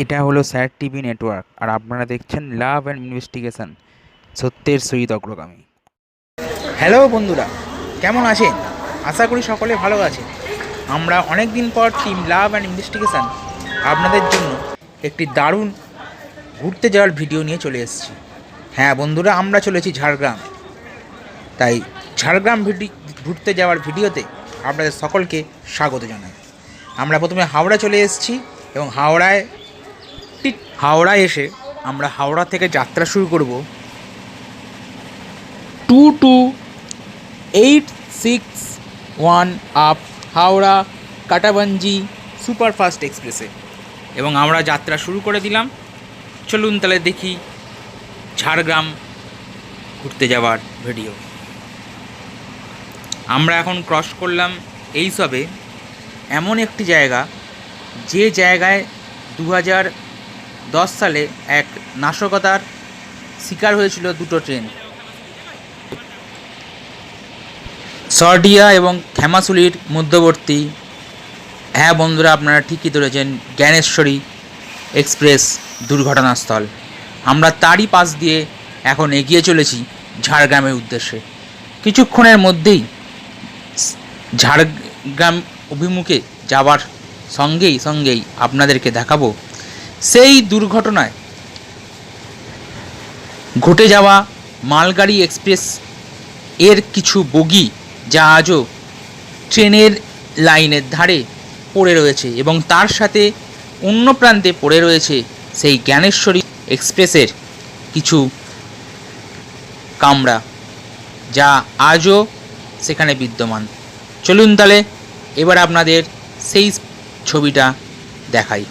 এটা হলো sir TV network, আর আপনারা দেখছেন লাভ অ্যান্ড ইনভেস্টিগেশন, সত্যের সহিত অগ্রগামী। হ্যালো বন্ধুরা, কেমন আছেন? আশা করি সকলে ভালো আছেন। আমরা অনেক দিন পর টিম লাভ অ্যান্ড ইনভেস্টিগেশন আপনাদের জন্য একটি দারুণ ঘুরতে যাওয়ার ভিডিও নিয়ে চলে এসেছি। হ্যাঁ বন্ধুরা, আমরা চলেছি ঝাড়গ্রাম। তাই ঝাড়গ্রাম ভিডি, ঘুরতে যাওয়ার ভিডিওতে আপনাদের সকলকে স্বাগত জানাই। আমরা প্রথমে হাওড়া চলে এসেছি এবং হাওড়ায় ঠিক হাওড়ায় এসে আমরা হাওড়া থেকে যাত্রা শুরু করব। Two two eight six one up Howrah Kantabanji superfast এক্সপ্রেসে। এবং আমরা যাত্রা শুরু করে দিলাম। চলুন তাহলে দেখি ঝাড়গ্রাম ঘুরতে যাওয়ার ভিডিও। আমরা এখন ক্রস করলাম এই সবে এমন একটি জায়গা যে জায়গায় দু হাজার দশ সালে এক নাশকতার শিকার হয়েছিল দুটো ট্রেন। সরডিয়া এবং খেমাশুলির মধ্যবর্তী। হ্যাঁ বন্ধুরা, আপনারা ঠিকই ধরেছেন, জ্ঞানেশ্বরী এক্সপ্রেস দুর্ঘটনাস্থল। আমরা তারই পাশ দিয়ে এখন এগিয়ে চলেছি ঝাড়গ্রামের উদ্দেশ্যে। কিছুক্ষণের মধ্যেই ঝাড়গ্রাম অভিমুখে যাওয়ার সঙ্গেই সঙ্গেই আপনাদেরকে দেখাবো সেই দুর্ঘটনায় ঘটে যাওয়া মালগাড়ি এক্সপ্রেস এর কিছু বগি যা আজও ট্রেনের লাইনের ধারে পড়ে রয়েছে এবং তার সাথে অন্য প্রান্তে পড়ে রয়েছে সেই জ্ঞানেশ্বরী এক্সপ্রেসের কিছু কামরা যা আজও সেখানে বিদ্যমান। চলুন তাহলে এবার আপনাদের সেই ছবিটা দেখাই।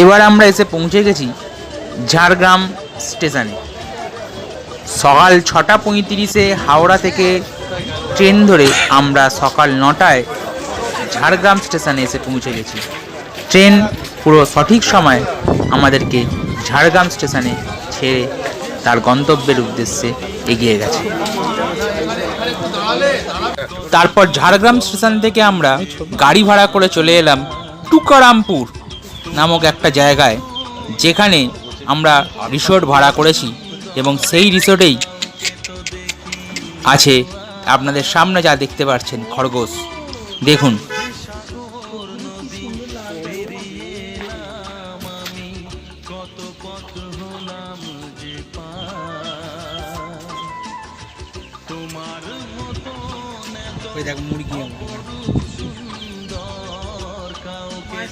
এবার আমরা এসে পৌঁছে গেছি ঝাড়গ্রাম স্টেশনে। সকাল ছটা পঁয়ত্রিশে হাওড়া থেকে ট্রেন ধরে আমরা সকাল নটায় ঝাড়গ্রাম স্টেশনে এসে পৌঁছে গেছি। ট্রেন পুরো সঠিক সময় আমাদেরকে ঝাড়গ্রাম স্টেশনে ছেড়ে তার গন্তব্যের উদ্দেশ্যে এগিয়ে গেছে। তারপর ঝাড়গ্রাম স্টেশন থেকে আমরা গাড়ি ভাড়া করে চলে এলাম টুকারামপুর। নামক একটা জায়গায় যেখানে আমরা রিসোর্ট ভাড়া করেছি এবং সেই রিসোর্টেই আছে আপনাদের সামনে যা দেখতে পাচ্ছেন, খরগোশ। দেখুন। দেখ মুরগি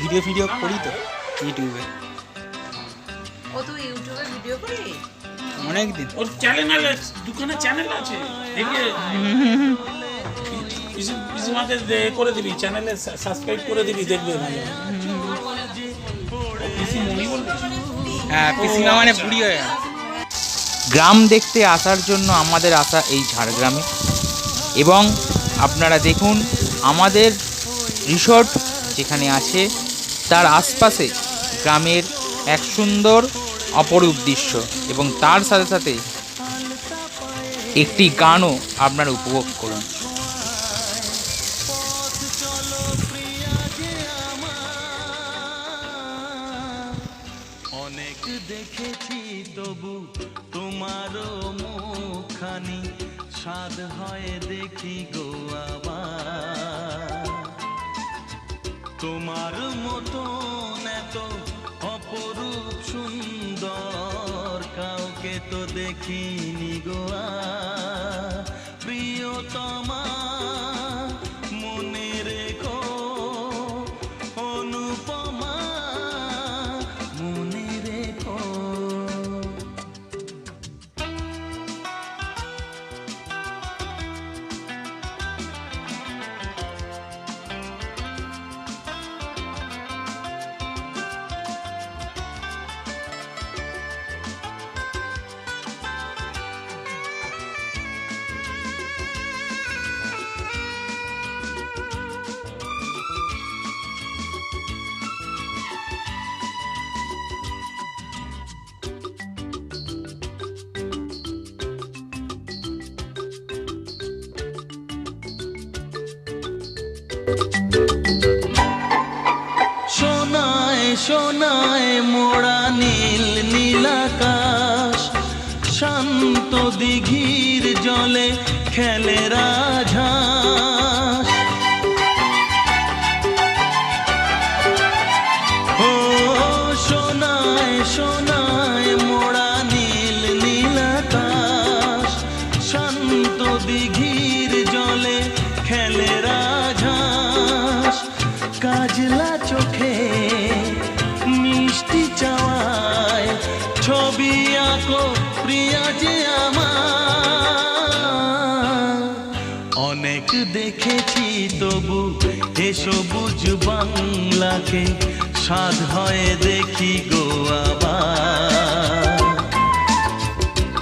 ভিডিও ভিডিও করি তো ইউটিউবে ও তুই ইউটিউবে ভিডিও করি। অনেক দিন। ওর চ্যানেল দুখানে চ্যানেল আছে। দেখে। পিসিমাকে করে দিবি চ্যানেলে সাবস্ক্রাইব করে দিবি, দেখবে হ্যাঁ পিসিমা মানে বুড়ি হয়ে গ্রাম দেখতে আসার জন্য আমাদের আসা এই ঝাড়গ্রামে। এবং আপনারা দেখুন, আমাদের রিসোর্ট যেখানে আছে, তার আশপাশে গ্রামের এক সুন্দর অপরূপ দৃশ্য। এবং তার সাথে সাথে একটি গানও আপনারা উপভোগ করুন। দেখেছি তবু তোমারও মুখখানি স্বাদ হয় দেখি গো আবার তোমার মতন এত অপরূপ সুন্দর কাউকে তো দেখিনি গোয়া। প্রিয়তমা সোনায় সোনায় মোড়া নীল শান্ত দিঘির জলে খেলে রাজহাঁস অনেক দেখেছি তবু এ সবুজ বাংলাকে সাধ হয় দেখি গো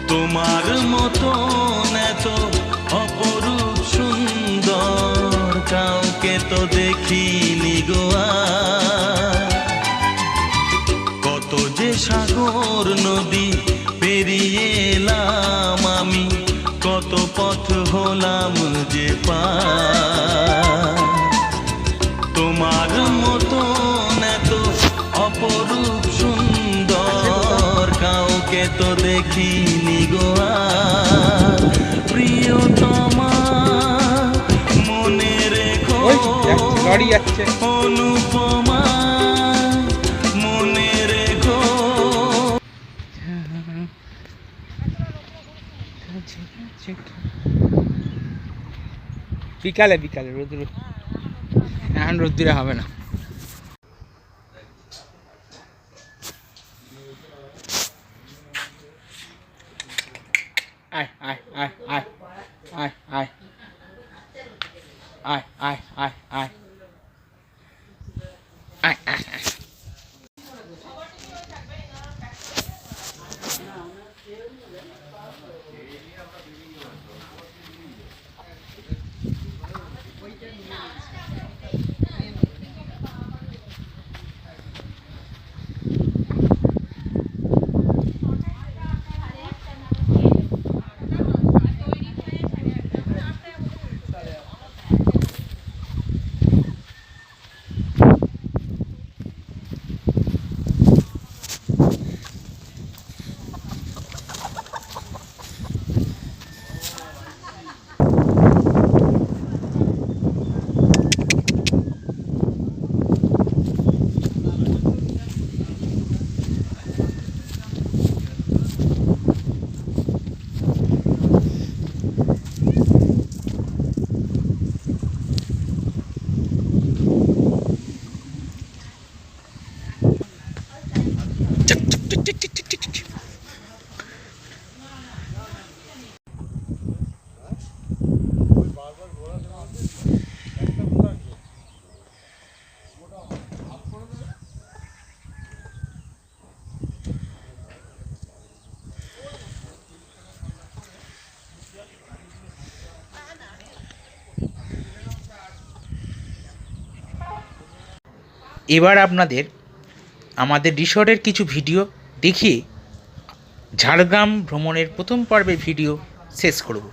তোমার মতন এত অপরূপ সুন্দর, কাউকে তো দেখিনি গো আর। কত যে সাগর, নদী হলাম যে পার তোমার মতন এত অপরূপ সুন্দর কাউকে তো দেখিনি গো আর। প্রিয়তমা মনে রেখো ওই বিকালে বিকালে রোদ এখন রোদ্দুরে হবে না। এবার আপনাদের আমাদের রিসর্টের কিছু ভিডিও দেখিয়ে ঝাড়গ্রাম ভ্রমণের প্রথম পর্বের ভিডিও শেষ করব।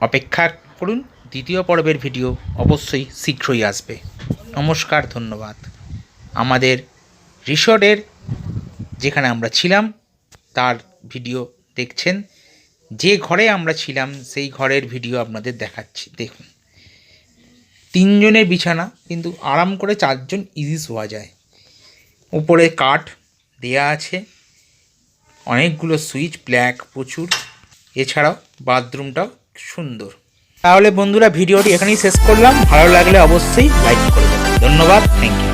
অপেক্ষা করুন, দ্বিতীয় পর্বের ভিডিও অবশ্যই শীঘ্রই আসবে। নমস্কার, ধন্যবাদ। আমাদের রিসর্টের যেখানে আমরা ছিলাম, তার ভিডিও দেখছেন। যে ঘরে আমরা ছিলাম, সেই ঘরের ভিডিও আপনাদের দেখাচ্ছি। দেখুন। তিনজনের বিছানা, কিন্তু আরাম করে চারজন ইজি শোয়া যায়। উপরে কাঠ দেয়া আছে, অনেকগুলো সুইচ ব্ল্যাক প্রচুর। এছাড়াও বাথরুমটাও সুন্দর। তাহলে বন্ধুরা, ভিডিওটি এখানেই শেষ করলাম। ভালো লাগলে অবশ্যই লাইক করবেন ধন্যবাদ থ্যাংক ইউ